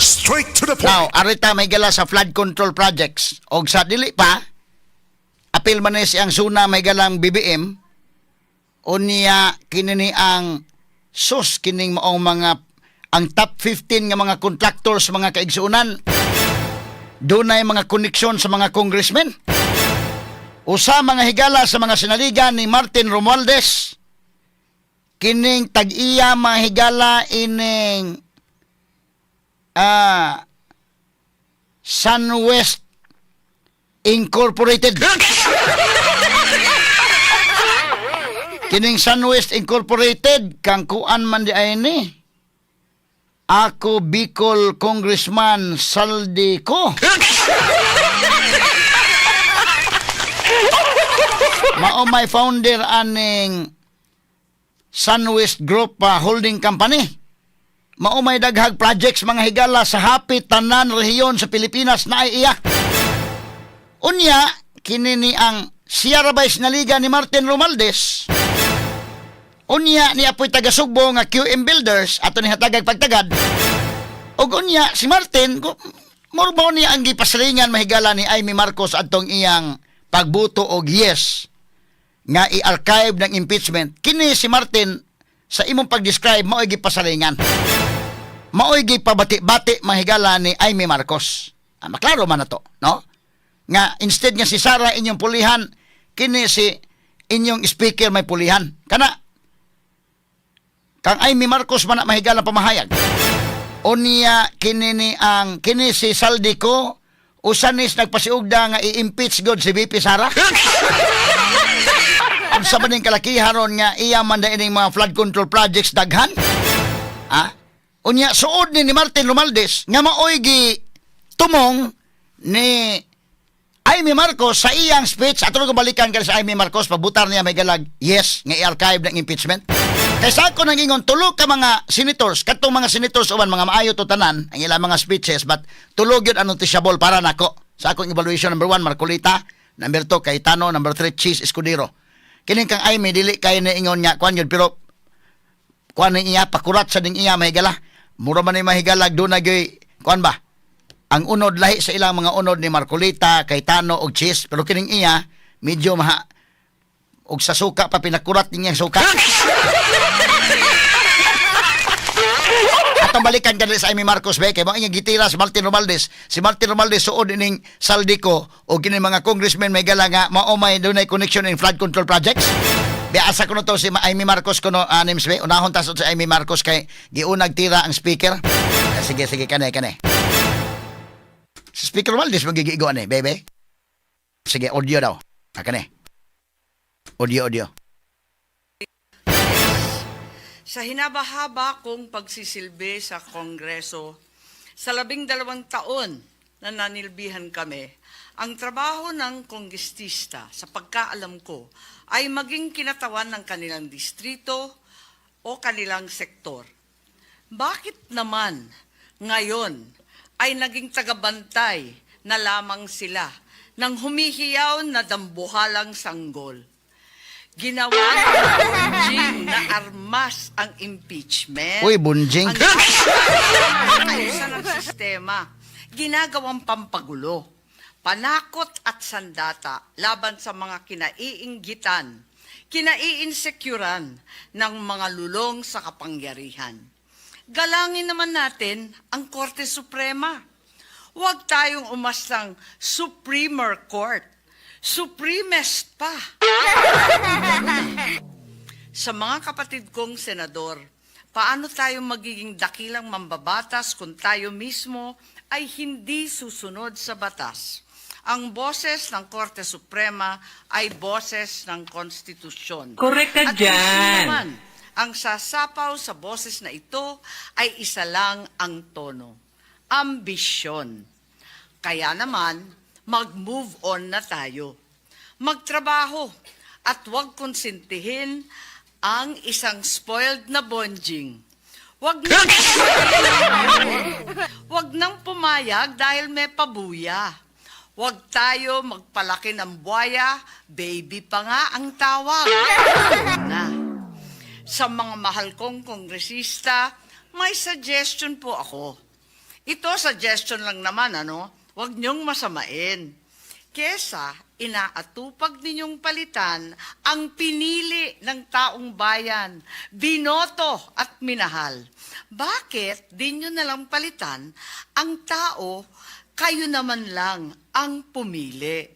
Straight to the point. Now, arita may gala sa flood control projects. O sa dili pa, apil man siyang suna may galang BBM, unya kinini ang sus kining maong mga ang top 15 nga mga contractors mga kaigsuunan dunay mga koneksyon sa mga congressmen usa mga higala sa mga sinaligan ni Martin Romualdez kining tag-iya mga higala ining ah Sunwest Incorporated. Kining Sunwest Incorporated, kang kuan man di ay ni. Ako Bicol Congressman Saldi ko. Mao may founder aning Sunwest Group ah, Holding Company. Mao may daghag projects mga higala sa hapit tanan rehiyon sa Pilipinas na iya. Unya, kini ni ang Sierra Vice na liga ni Martin Romualdez. Unya ni apoy taga Sugbo nga QM Builders ato ni hatagag pagtagad. Ug unya si Martin morbo niya ang gipasalingan mahigala ni Amy Marcos adtong iyang pagbuto og yes nga i-archive ng impeachment. Kini si Martin sa imong pag-describe mao gipasalingan. Mao gipabati-bati mahigala ni Amy Marcos. Ah, maklaro man na to, no? Nga instead nga si Sara inyong pulihan, kini si inyong speaker may pulihan. Kana kang Amy Marcos man mahigala pamahayag. Unya kini ni ang kini si Saldico usanis nagpasiugda nga i-impeach god si VP Sara. Unsa man ning kalakihan ron nga iya man ining mga flood control projects daghan? Ah? Unya suod ni, ni Martin Romualdez nga maoy gi tumong ni Amy Marcos sa iyang speech. Ato ko balikan kay sa Amy Marcos pabutar niya may galag yes nga i-archive ng impeachment. Kaysa ako nang ingon tulo ka mga senators katong mga senators uban mga maayo to tanan ang ilang mga speeches but tulog yun tisabol para nako. Sa akong evaluation number one Marcolita number two Cayetano number three Cheese Escudero. Kining kang Amy dili kay na ingon niya kwan yun pero kuan ning iya pakurat sa ding iya mahigala mura man ni mahigalag do na gyoy kuan ba ang unod lahi sa ilang mga unod ni Marcolita, Cayetano ug Cheese pero kining iya medyo maha og sa suka pa pinakurat niya suka Atong balikan ka sa Amy Marcos be kay inyong gitira si Martin Romualdez. Si Martin Romualdez suod ining Saldico o kini mga congressmen may gala nga mao may dunay connection in flood control projects. Biasa ko no to si Amy Marcos ko no uh, names be. Unahon ta sa Amy Marcos kay giunag tira ang speaker. Ah, sige sige kane kane. Si Speaker Romualdez magigigo ani, bebe. Sige audio daw. Ah, kane. Audio audio. Sa hinabahaba kong pagsisilbi sa Kongreso, sa labing dalawang taon na nanilbihan kami, ang trabaho ng kongrestista sa pagkaalam ko ay maging kinatawan ng kanilang distrito o kanilang sektor. Bakit naman ngayon ay naging tagabantay na lamang sila ng humihiyaw na dambuhalang sanggol? Ginawa ng Bunjing na armas ang impeachment. Uy, bunjing. Ang ng sistema. Ginagawang pampagulo. Panakot at sandata laban sa mga kinaiinggitan, kinaiinsecuran ng mga lulong sa kapangyarihan. Galangin naman natin ang Korte Suprema. Huwag tayong umastang Supremer Court. Supremest pa. Sa mga kapatid kong senador, paano tayo magiging dakilang mambabatas kung tayo mismo ay hindi susunod sa batas? Ang boses ng Korte Suprema ay boses ng konstitusyon. Correct ka At dyan. man ang sasapaw sa boses na ito ay isa lang ang tono. Ambisyon. Kaya naman, mag-move on na tayo. Magtrabaho at huwag konsintihin ang isang spoiled na bonjing. Huwag nang, huwag nang pumayag dahil may pabuya. Huwag tayo magpalaki ng buhaya, baby pa nga ang tawag. na. Sa mga mahal kong kongresista, may suggestion po ako. Ito, suggestion lang naman, ano? Huwag niyong masamain. Kesa inaatupag ninyong palitan ang pinili ng taong bayan, binoto at minahal. Bakit di nyo nalang palitan ang tao, kayo naman lang ang pumili?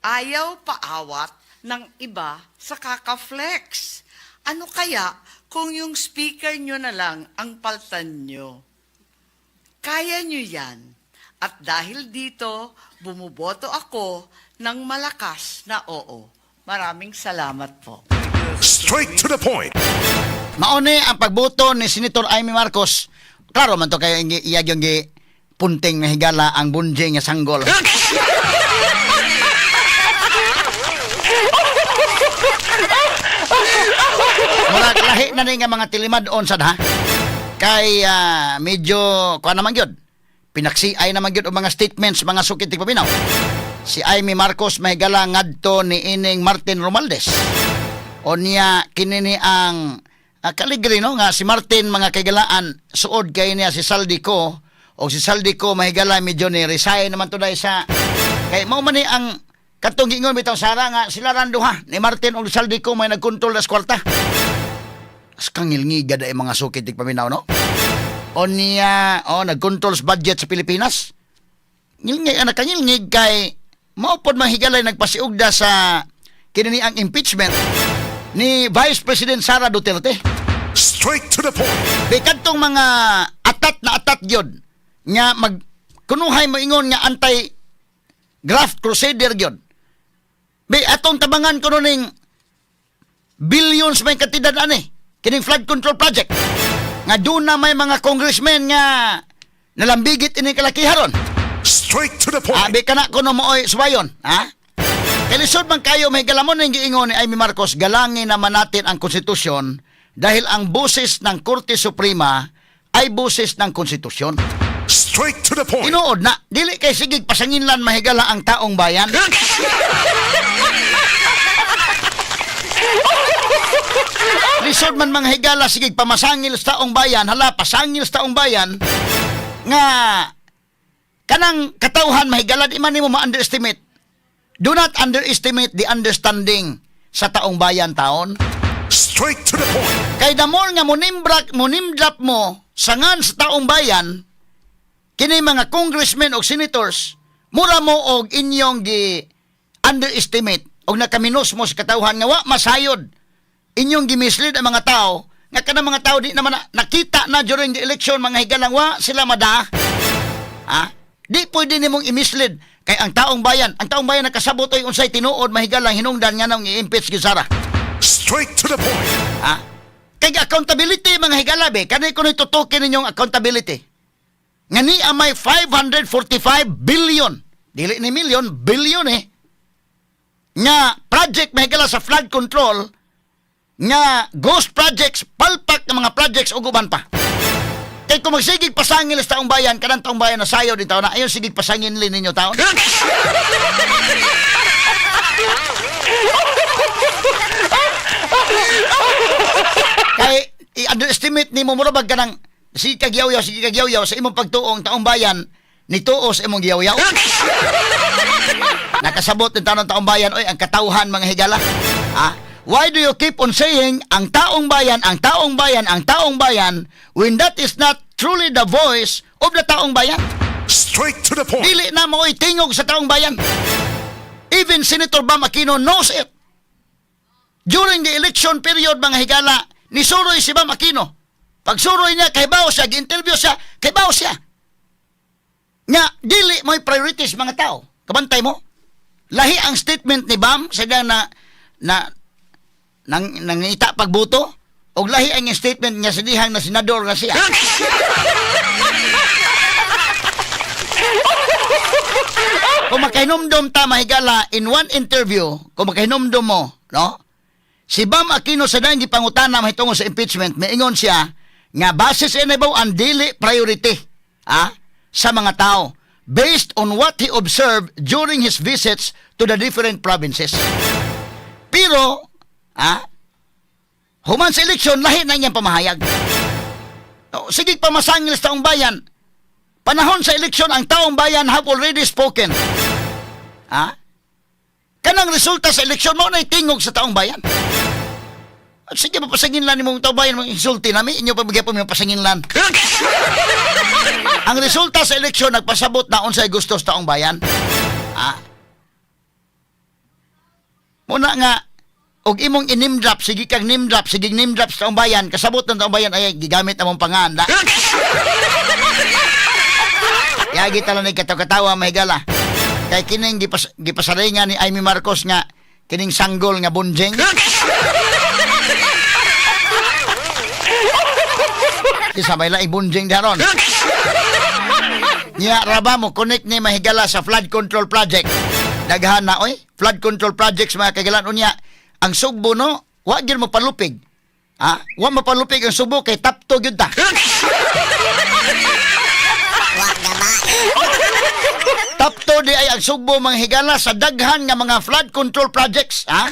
Ayaw paawat ng iba sa kakaflex. Ano kaya kung yung speaker nyo na lang ang paltan nyo? Kaya nyo yan. At dahil dito, bumuboto ako ng malakas na oo. Maraming salamat po. Straight to the point. Mauni ang pagbuto ni Senator Amy Marcos. Klaro man to kayo ingi iyag yung gi punting nga higala ang bunjing nga sanggol. Murag lahi na ni nga mga tilimad-on sad ha. Kay ah, medyo kuan naman gyud. Pinaksiay naman gyud og mga statements mga sukit paminaw. Si Amy Marcos mahigala ngadto ni ining Martin Romaldes. O niya kinini ang ah, kaligri no nga si Martin mga kagalaan suod kay niya si Saldico o si Saldico mahigala medyo ni resign naman to dahil sa kay mao man ni ang katong gingon bitaw sara nga sila randuha ni Martin o Saldico may nagkontrol das kwarta. As kangilngiga da mga sukit tig paminaw no. O niya o nagkontrol sa budget sa Pilipinas. Ngilngig anak kangilngig kay mao pod mahigalay nagpasiugda sa kinini ang impeachment ni Vice President Sara Duterte. Straight to the point. Bikadtong mga atat na atat gyud nga mag kunuhay mo ingon nga anti graft crusader gyud. Be atong tabangan kuno ning billions may katidad ani kining flood control project. Nga doon na may mga congressmen nga nalambigit ini kalakiharon. Straight to the point. Abi ka na kuno mo oy subayon, ha? Kalisod man kayo may galamon ng giingon ni Amy Marcos, galangin naman natin ang konstitusyon dahil ang boses ng Korte Suprema ay boses ng konstitusyon. Straight to the point. Tinuod na, dili kay sigig pasanginlan mahigala ang taong bayan. Lisod man mga higala sigig pamasangil sa taong bayan, hala pasangil sa taong bayan nga kanang katauhan mahigala di man nimo ma-underestimate. Do not underestimate the understanding sa taong bayan taon. Straight to the point. Kay the more nga munimbrak, munimdrap mo sangan sa taong bayan, kini mga congressmen o senators, mura mo og inyong gi underestimate og nakaminos mo sa katauhan nga wa masayod inyong gimislead ang mga tao nga kanang mga tao di naman na, nakita na during the election mga higalang wa sila mada ha di pwede nimong i-mislead kay ang taong bayan ang taong bayan nakasabot oy unsay tinuod mahigalang hinungdan nga nang i-impeach gyud Sara Straight to the point. Ha? Kay accountability mga higalabe, kanay ko tutukin ninyong accountability. Nga ni may 545 billion. Dili ni million, billion eh. Nga project mahigala sa flood control nga ghost projects, palpak ng mga projects ug uban pa. Kay kung magsigig pasangil sa taong bayan, kanang taong bayan na sayo din taon na, ayon sigig pasangin lin ninyo taon. kay i-underestimate ni mo murabag ka ng sige kagyaw-yaw, sige kagyaw-yaw sa imong pagtuong taong bayan ni tuos imong giyaw-yaw. Nakasabot ng tanong taong bayan, oy, ang katauhan mga higala. Ha? Why do you keep on saying ang taong bayan, ang taong bayan, ang taong bayan when that is not truly the voice of the taong bayan? Straight to the point. Dili na mo tingog sa taong bayan. Even Senator Bam Aquino knows it. During the election period, mga higala, ni Suroy si Bam Aquino. Pag suroy niya, kay Bao siya, gi-interview siya, kay Bao siya. Nga, dili mo priorities mga tao. Kabantay mo. Lahi ang statement ni Bam sa diyan na na nang nangita pagbuto og lahi ang statement niya sa dihang na senador na siya. kung makahinumdum ta mahigala in one interview, kung makahinumdum mo, no? Si Bam Aquino sa dahil gipangutana mahitungod sa impeachment, maingon siya nga base sa inabaw ang dili priority ah, sa mga tao based on what he observed during his visits to the different provinces. Pero, ah, human sa eleksyon, lahi na niyang pamahayag. O, sige pamasangil sa taong bayan, Panahon sa eleksyon ang taong bayan have already spoken. Ha? Kanang resulta sa eleksyon mo na tingog sa taong bayan. Sige, mapasangin lang ni mong taong bayan, insulti namin, inyo pa bigay mga pasangin lang. Ang resulta sa eleksyon, nagpasabot na unsay gusto sa taong bayan. Ha? Muna nga, og imong inimdrap, sige kang nimdrap, sige nimdrap sa taong bayan, kasabot ng taong bayan, ay, gigamit na mong panganda. Yagi tala ni kataw-katawa mahigala. Kay kining gipas gipasaringan ni Amy Marcos nga kining sanggol nga bunjeng. Di sabay lang ibunjing daron. Nya raba mo connect ni mahigala sa flood control project. Daghan oy, flood control projects mga kagalan unya. Ang Sugbo no, wa gyud mo palupig. Ha? Wa mo palupig ang Sugbo kay tapto gyud ta. Tapto di ay ang Sugbo mga higala sa daghan nga mga flood control projects, ha?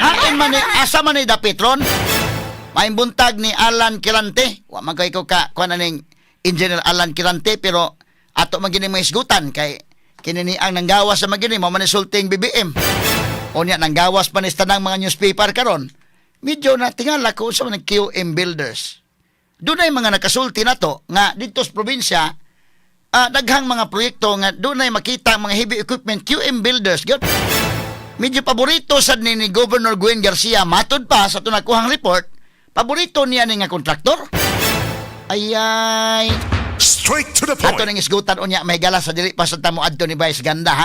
Hain man ni asa man ni dapitron? May buntag ni Alan Kirante. Wa man kay ko ka kuan ning Engineer Alan Kirante pero ato man gini isgutan kay kini ni ang nanggawas sa magini mo man sulting BBM. Unya nanggawas pa ni tanang mga newspaper karon. Medyo na tingala ko sa mga QM builders. Doon ay mga nakasulti na to nga dito sa probinsya ah, daghang mga proyekto nga doon ay makita mga heavy equipment QM builders gyud. Medyo paborito sad ni, ni Governor Gwen Garcia matod pa sa tunakuhang report, paborito niya ni nga kontraktor. Ayay, Straight to the ato point. ning isgutan unya may gala sa dili pa sa tamo adto ni Vice Ganda ha.